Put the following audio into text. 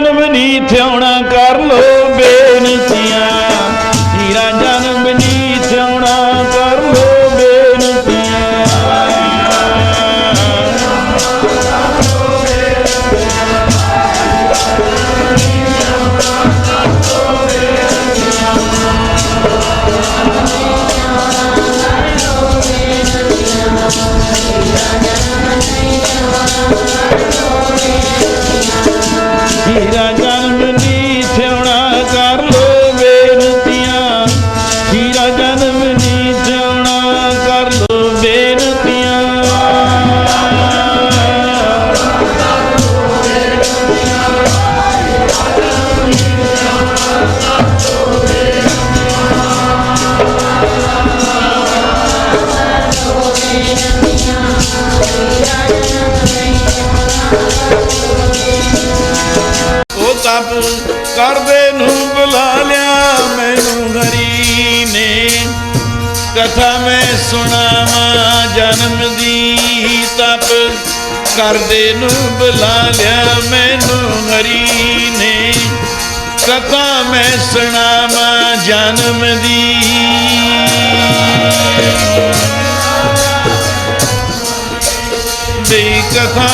ਜਨਮ ਨੀ ਹੀਰਾ ਜਨਮ ਨੀ ਥਿਉਣਾ ਕਰ ਲੋ ਬੇਨਤੀਆਂ। ਹੀਰਾ ਜਨਮ ਨੀ ਥਿਉਣਾ ਕਰ ਲੋ ਬੇਨਤੀਆਂ। ਉਹ ਤਪ ਕਰਦੇ ਨੂੰ ਬੁਲਾ ਲਿਆ ਮੈਨੂੰ ਹਰੀ ਨੇ। ਕਥਾ ਮੈਂ ਸੁਣਾਵਾਂ, ਜਨਮ ਦੀ ਤਪ ਕਰਦੇ ਨੂੰ ਬੁਲਾ ਲਿਆ ਮੈਨੂੰ ਹਰੀ ਨੇ। ਕਥਾ ਮੈਂ ਸੁਣਾਵਾਂ, ਜਨਮ ਦੀ ਦੀ ਕਥਾ